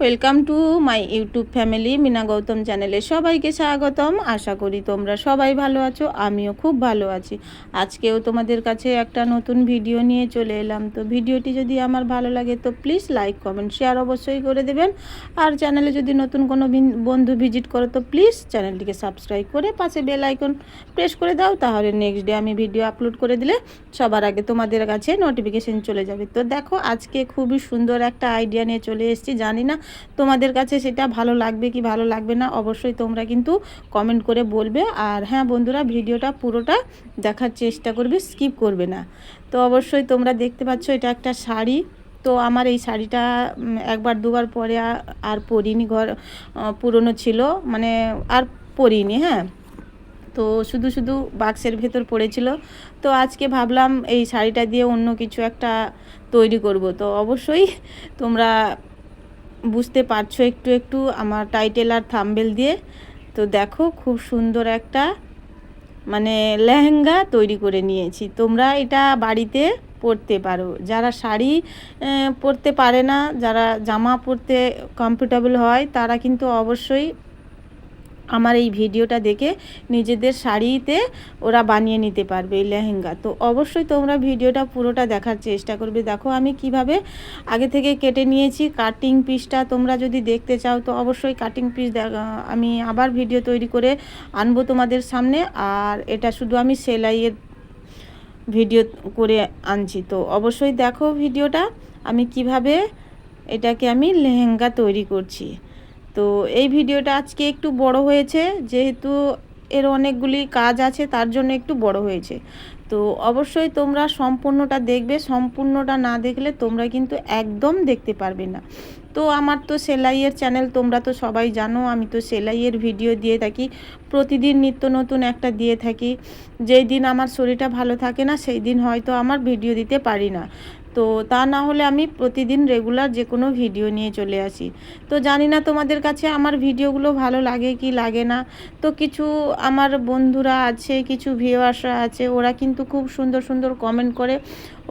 Welcome to my YouTube family Mina Gautam চ্যানেলে সবাইকে স্বাগতম। আশা করি তোমরা সবাই ভালো আছো, আমিও খুব ভালো আছি। আজকেও তোমাদের কাছে একটা নতুন ভিডিও নিয়ে চলে এলাম। তো ভিডিওটি যদি আমার ভালো লাগে, তো প্লিজ লাইক কমেন্ট শেয়ার অবশ্যই করে দেবেন। আর চ্যানেলে যদি নতুন কোনো বিন- বন্ধু ভিজিট করো, তো প্লিজ চ্যানেলটিকে সাবস্ক্রাইব করে পাশে বেল আইকন প্রেস করে দাও। তাহলে নেক্সট ডে আমি ভিডিও আপলোড করে দিলে সবার আগে তোমাদের কাছে নোটিফিকেশন চলে যাবে। তো দেখো, আজকে খুবই সুন্দর একটা আইডিয়া নিয়ে চলে এসেছি, জানি না তোমাদের কাছে সেটা ভালো লাগবে কি ভালো লাগবে না, অবশ্যই তোমরা কিন্তু কমেন্ট করে বলবে। আর হ্যাঁ বন্ধুরা, ভিডিওটা পুরোটা দেখার চেষ্টা করবে স্কিপ করবে না। তো অবশ্যই তোমরা দেখতে পাচ্ছ এটা একটা শাড়ি। তো আমার এই শাড়িটা একবার দুবার পরে আর পরিনি ঘর পুরনো ছিল মানে আর পরিনি হ্যাঁ। তো শুধু শুধু বাক্সের ভেতর পড়েছিল। তো আজকে ভাবলাম এই শাড়িটা দিয়ে অন্য কিছু একটা তৈরি করব। তো অবশ্যই তোমরা বুঝতে পারছ একটু একটু আমার টাইটেল আর থাম্বেল দিয়ে। তো দেখো খুব সুন্দর একটা মানে লেহেঙ্গা তৈরি করে নিয়েছি। তোমরা এটা বাড়িতে পরতে পারো। যারা শাড়ি পরতে পারে না, যারা জামা পরতে কমফোর্টেবল হয়, তারা কিন্তু অবশ্যই আমার এই ভিডিওটা দেখে নিজেদের শাড়িতে ওরা বানিয়ে নিতে পারবে এই লেহেঙ্গা। তো অবশ্যই তোমরা ভিডিওটা পুরোটা দেখার চেষ্টা করবে। দেখো আমি কীভাবে আগে থেকে কেটে নিয়েছি কাটিং পিসটা তোমরা যদি দেখতে চাও তো অবশ্যই কাটিং পিস আমি আবার ভিডিও তৈরি করে আনব তোমাদের সামনে। আর এটা শুধু আমি সেলাইয়ের ভিডিও করে আনছি। তো অবশ্যই দেখো ভিডিওটা আমি কীভাবে এটাকে আমি লেহেঙ্গা তৈরি করছি। তো এই ভিডিওটা আজকে একটু বড় হয়েছে, যেহেতু এর অনেকগুলি কাজ আছে, তার জন্য একটু বড় হয়েছে। তো অবশ্যই তোমরা সম্পূর্ণটা দেখবে, সম্পূর্ণটা না দেখলে তোমরা কিন্তু একদম দেখতে পারবে না। তো আমার তো সেলাইয়ের চ্যানেল, তোমরা তো সবাই জানো, আমি তো সেলাইয়ের ভিডিও দিয়ে থাকি, প্রতিদিন নিত্য নতুন একটা দিয়ে থাকি। যেই দিন আমার শরীরটা ভালো থাকে না, সেই দিন হয়তো আমার ভিডিও দিতে পারি না। তো তা না হলে আমি প্রতিদিন রেগুলার যে কোনো ভিডিও নিয়ে চলে আসি। তো জানি না তোমাদের কাছে আমার ভিডিওগুলো ভালো লাগে কি লাগে না। তো কিছু আমার বন্ধুরা আছে, কিছু ভিউয়ার্সরা আছে, ওরা কিন্তু খুব সুন্দর সুন্দর কমেন্ট করে।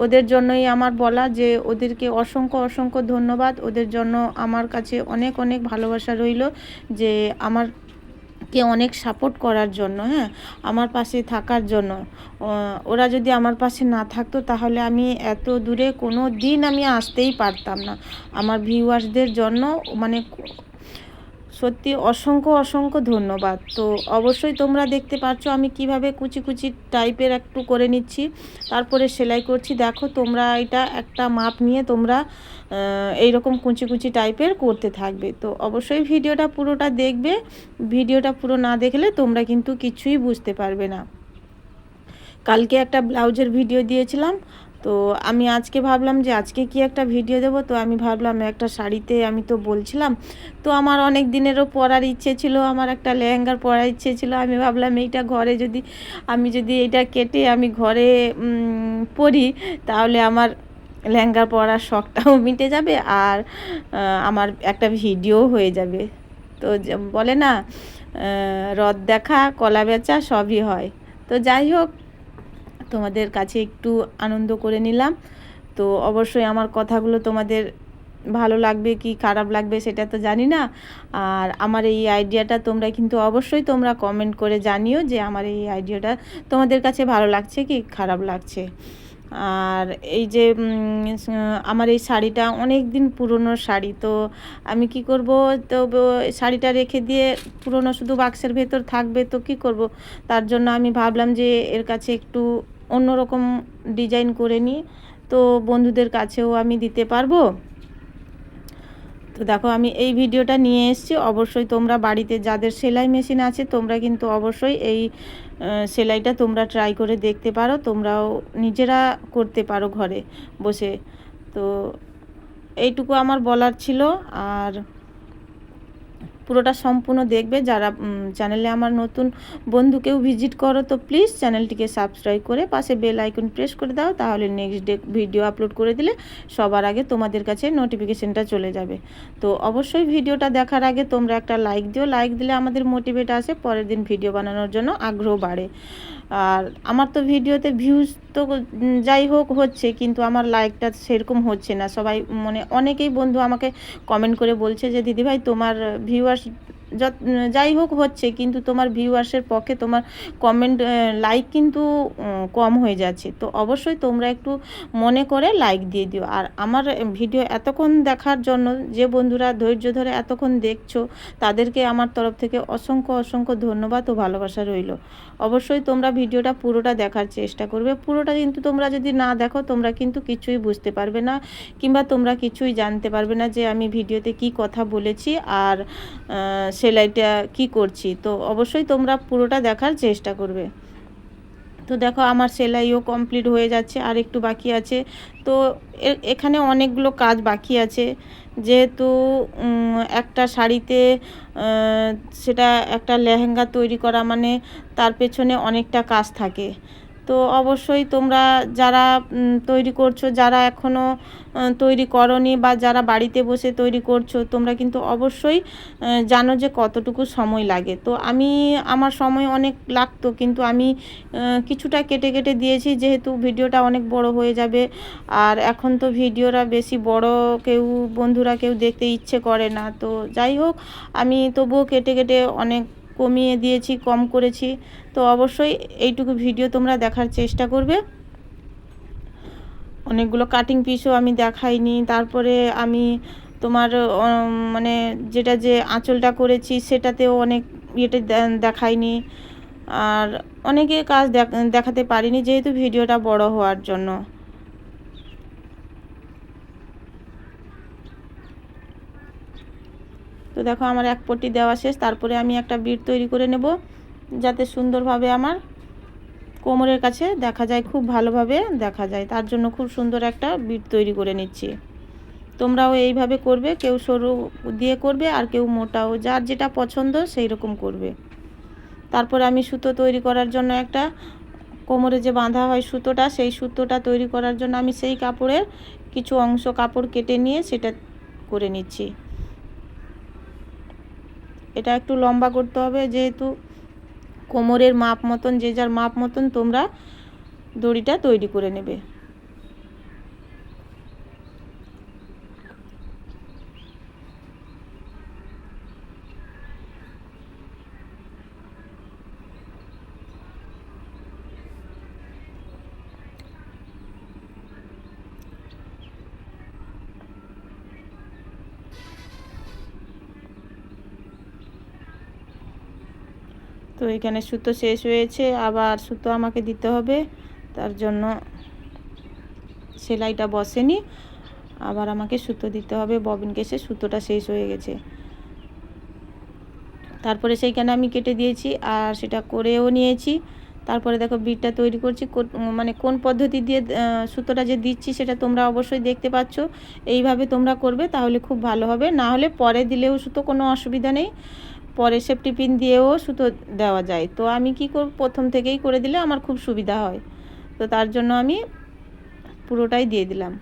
ওদের জন্যই আমার বলা যে ওদেরকে অসংখ্য অসংখ্য ধন্যবাদ। ওদের জন্য আমার কাছে অনেক অনেক ভালোবাসা রইল যে আমার কে অনেক সাপোর্ট করার জন্য হ্যাঁ আমার পাশে থাকার জন্য। ওরা যদি আমার পাশে না থাকতো তাহলে আমি এত দূরে কোনো দিন আমি আসতেই পারতাম না। আমার ভিউয়ার্সদের জন্য মানে সত্যি অসংখ্য অসংখ্য ধন্যবাদ। তো অবশ্যই তোমরা দেখতে পাচ্ছ আমি কীভাবে কুচি কুচি টাইপের একটু করে নিচ্ছি। তারপরে সেলাই করছি। দেখো তোমরা এটা একটা মাপ নিয়ে তোমরা এই রকম কুচি কুচি টাইপের করতে থাকবে। তো অবশ্যই ভিডিওটা পুরোটা দেখবে। ভিডিওটা পুরো না দেখলে তোমরা কিন্তু কিছুই বুঝতে পারবে না। কালকে একটা ব্লাউজের ভিডিও দিয়েছিলাম। তো আমি আজকে ভাবলাম যে আজকে কি একটা ভিডিও দেব? তো আমি ভাবলাম একটা শাড়িতে আমি তো বলছিলাম, তো আমার অনেক দিনেরও পরার ইচ্ছে ছিল, আমার একটা লেহেঙ্গার পরার ইচ্ছে ছিল। আমি ভাবলাম এইটা ঘরে যদি, আমি যদি এটা কেটে আমি ঘরে পরি, তাহলে আমার লেহেঙ্গার পরার শখটাও মিটে যাবে আর আমার একটা ভিডিও হয়ে যাবে। তো বলে না রদ দেখা, কলা বেচা সবই হয়। তো যাই হোক তোমাদের কাছে একটু আনন্দ করে নিলাম। তো অবশ্যই আমার কথাগুলো তোমাদের ভালো লাগবে, কি খারাপ লাগবে সেটা তো জানি না। আর আমার এই আইডিয়াটা তোমরা কিন্তু অবশ্যই তোমরা কমেন্ট করে জানিও যে আমার এই আইডিয়াটা তোমাদের কাছে ভালো লাগছে কি খারাপ লাগছে। আর এই যে আমার এই শাড়িটা অনেক দিন পুরনো শাড়ি, তো আমি কি করব? তো শাড়িটা রেখে দিয়ে পুরনো শুধু বাক্সের ভেতর থাকবে, তো কি করব? তার জন্য আমি ভাবলাম যে এর কাছে একটু অন্যরকম ডিজাইন করে নিই তো বন্ধুদের কাছেও আমি দিতে পারব। তো দেখো, আমি এই ভিডিওটা নিয়ে এসেছি। অবশ্যই তোমরা বাড়িতে যাদের সেলাই মেশিন আছে, তোমরা কিন্তু অবশ্যই এই সেলাইটা তোমরা ট্রাই করে দেখতে পারো। তোমরাও নিজেরা করতে পারো ঘরে বসে। তো এইটুকু আমার বলার ছিল। আর পুরোটা সম্পূর্ণ দেখবে। যারা চ্যানেলে আমার নতুন বন্ধুকেও ভিজিট করো, তো প্লিজ চ্যানেলটিকে সাবস্ক্রাইব করে পাশে বেল আইকন প্রেস করে দাও, তাহলে নেক্সট ডে ভিডিও আপলোড করে দিলে সবার আগে তোমাদের কাছে নোটিফিকেশনটা চলে যাবে। তো অবশ্যই ভিডিওটা দেখার আগে তোমরা একটা লাইক দিও। লাইক দিলে আমাদের মোটিভেট আসে, পরের দিন ভিডিও বানানোর জন্য আগ্রহ বাড়ে। আর আমার তো ভিডিওতে ভিউজ তো যাই হোক হচ্ছে, কিন্তু আমার লাইকটা সেরকম হচ্ছে না। সবাই মানে অনেকেই বন্ধু আমাকে কমেন্ট করে বলছে যে, দিদিভাই, তোমার ভিউয়ার্স যাই হোক হচ্ছে, কিন্তু তোমার ভিউয়ার্সের পক্ষে তোমার কমেন্ট লাইক কিন্তু কম হয়ে যাচ্ছে। তো অবশ্যই তোমরা একটু মনে করে লাইক দিয়ে দিও। আর আমার ভিডিও এতক্ষণ দেখার জন্য, যে বন্ধুরা ধৈর্য ধরে এতক্ষণ দেখছ, তাদেরকে আমার তরফ থেকে অসংখ্য অসংখ্য ধন্যবাদ ও ভালোবাসা রইল। অবশ্যই তোমরা ভিডিওটা পুরোটা দেখার চেষ্টা করবে। পুরোটা কিন্তু তোমরা যদি না দেখো, তোমরা কিন্তু কিছুই বুঝতে পারবে না, কিংবা তোমরা কিছুই জানতে পারবে না যে আমি ভিডিওতে কি কথা বলেছি। আর সেলাইটা কি করছি? তো অবশ্যই তোমরা পুরোটা দেখার চেষ্টা করবে। তো দেখো আমার সেলাইও কমপ্লিট হয়ে যাচ্ছে, আর একটু বাকি আছে। তো এখানে অনেকগুলো কাজ বাকি আছে। যেহেতু একটা শাড়িতে সেটা একটা লেহেঙ্গা তৈরি করা মানে তার পেছনে অনেকটা কাজ থাকে। তো অবশ্যই তোমরা যারা তৈরি করছ, যারা এখনও তৈরি করনি বা যারা বাড়িতে বসে তৈরি করছ, তোমরা কিন্তু অবশ্যই জানো যে কতটুকু সময় লাগে। তো আমি, আমার সময় অনেক লাগতো, কিন্তু আমি কিছুটা কেটে কেটে দিয়েছি, যেহেতু ভিডিওটা অনেক বড় হয়ে যাবে। আর এখন তো ভিডিওরা বেশি বড় কেউ, বন্ধুরা কেউ দেখতে ইচ্ছে করে না। তো যাই হোক, আমি তবুও কেটে কেটে অনেক কমিয়ে দিয়েছি, কম করেছি। তো অবশ্যই এইটুকু ভিডিও তোমরা দেখার চেষ্টা করবে। অনেকগুলো কাটিং পিসও আমি দেখাইনি। তারপরে আমি তোমার মানে যেটা যে আঁচলটা করেছি সেটাতেও অনেক ইয়েটা দেখাইনি। আর অনেকে কাজ দেখ- দেখাতে পারিনি যেহেতু ভিডিওটা বড় হওয়ার জন্য। তো দেখো আমার এক পট্টি দেওয়া শেষ, তারপরে আমি একটা বিট তৈরি করে নেব যাতে সুন্দরভাবে আমার কোমরের কাছে দেখা যায়, খুব ভালোভাবে দেখা যায়। তার জন্য খুব সুন্দর একটা বিট তৈরি করে নিচ্ছি। তোমরাও এইভাবে করবে, কেউ সরু দিয়ে করবে আর কেউ মোটাও, যার যেটা পছন্দ সেই রকম করবে। তারপর আমি সুতো তৈরি করার জন্য একটা কোমরে যে বাঁধা হয় সুতোটা, সেই সুতোটা তৈরি করার জন্য আমি সেই কাপড়ের কিছু অংশ কাপড় কেটে নিয়ে সেটা করে নিচ্ছি। এটা একটু লম্বা করতে হবে, যেহেতু কোমরের মাপ মতন, যে যার মাপ মতন, তোমরা দড়িটা তৈরি করে নেবে। তো এখানে সুতো শেষ হয়েছে, আবার সুতো আমাকে দিতে হবে। তার জন্য সেলাইটা বসেনি। আবার আমাকে সুতো দিতে হবে। ববিন কেসে সুতোটা শেষ হয়ে গেছে। তারপরে সেইখানে আমি কেটে দিয়েছি আর সেটা করেও নিয়েছি। তারপরে দেখো বিটটা তৈরি করছি। মানে কোন পদ্ধতি দিয়ে সুতোটা যে দিচ্ছি সেটা তোমরা অবশ্যই দেখতে পাচ্ছ। এইভাবে তোমরা করবে তাহলে খুব ভালো হবে। না হলে পরে দিলেও সুতো কোনো অসুবিধা নেই। পরে সেফটি পিন দিয়েও সুতো দেওয়া যায়। তো আমি কি করব প্রথম থেকেই করে দিলে আমার খুব সুবিধা হয়। তো তার জন্য আমি পুরোটাই দিয়ে দিলাম।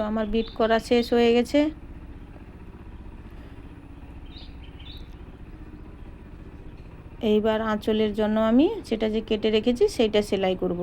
আমার বিট করা শেষ হয়ে গেছে। এইবার আঁচলের জন্য আমি সেটা যে কেটে রেখেছি, সেইটা সেলাই করব।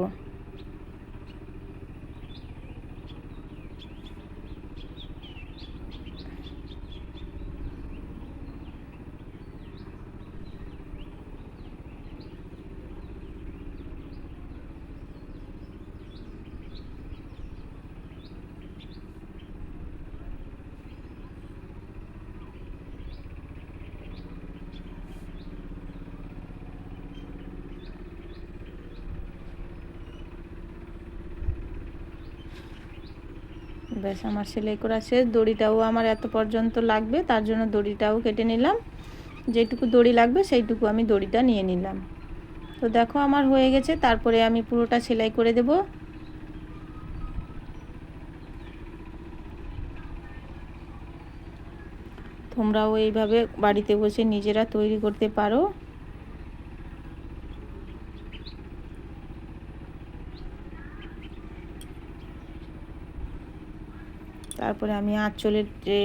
ব্যাস, আমার সেলাই করা শেষ। দড়িটাও আমার এত পর্যন্ত লাগবে, তার জন্য দড়িটাও কেটে নিলাম। যেটুকু দড়ি লাগবে, সেইটুকু আমি দড়িটা নিয়ে নিলাম। তো দেখো, আমার হয়ে গেছে। তারপরে আমি পুরোটা সেলাই করে দেব। তোমরাও এইভাবে বাড়িতে বসে নিজেরা তৈরি করতে পারো। তারপরে আমি আঁচলের যে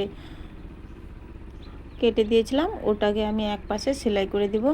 কেটে দিয়েছিলাম ওটাকে আমি এক পাশে সেলাই করে দিব।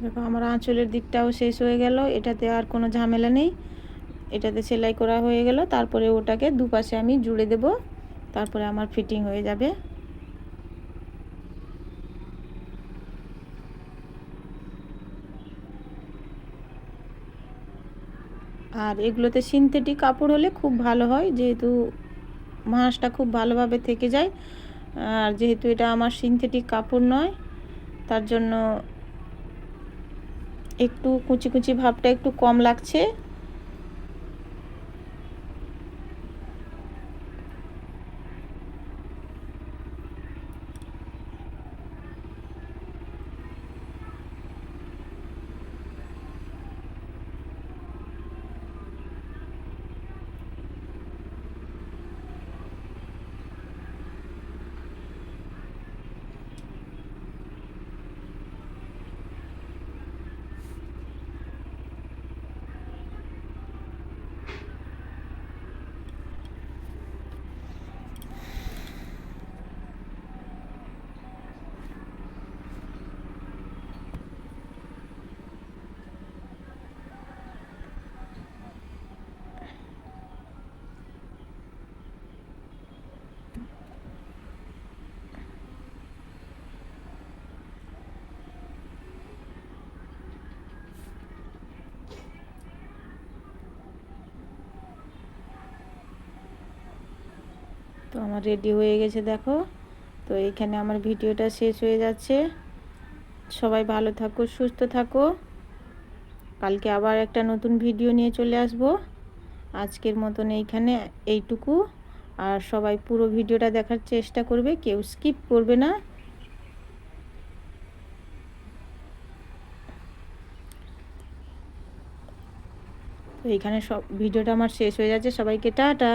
দেখো, আমার আঁচলের দিকটাও শেষ হয়ে গেল। এটাতে আর কোনো ঝামেলা নেই। এটাতে সেলাই করা হয়ে গেল। তারপরে ওটাকে দুপাশে আমি জুড়ে দেব। তারপরে আমার ফিটিং হয়ে যাবে। আর এগুলোতে সিনথেটিক কাপড় হলে খুব ভালো হয়, যেহেতু মাসটা খুব ভালোভাবে থেকে যায়। আর যেহেতু এটা আমার সিনথেটিক কাপড় নয়, তার জন্য একটু কুচি কুচি ভাবটা একটু কম লাগছে। তো আমার রেডি হয়ে গেছে, দেখো। তো এইখানে আমার ভিডিওটা শেষ হয়ে যাচ্ছে। সবাই ভালো থাকো, সুস্থ থাকো। কালকে আবার একটা নতুন ভিডিও নিয়ে চলে আসব। আজকের মতন এইখানে এইটুকু। আর সবাই পুরো ভিডিওটা দেখার চেষ্টা করবে, কেউ স্কিপ করবে না। তো এইখানে সব, ভিডিওটা আমার শেষ হয়ে যাচ্ছে। সবাইকে টাটা।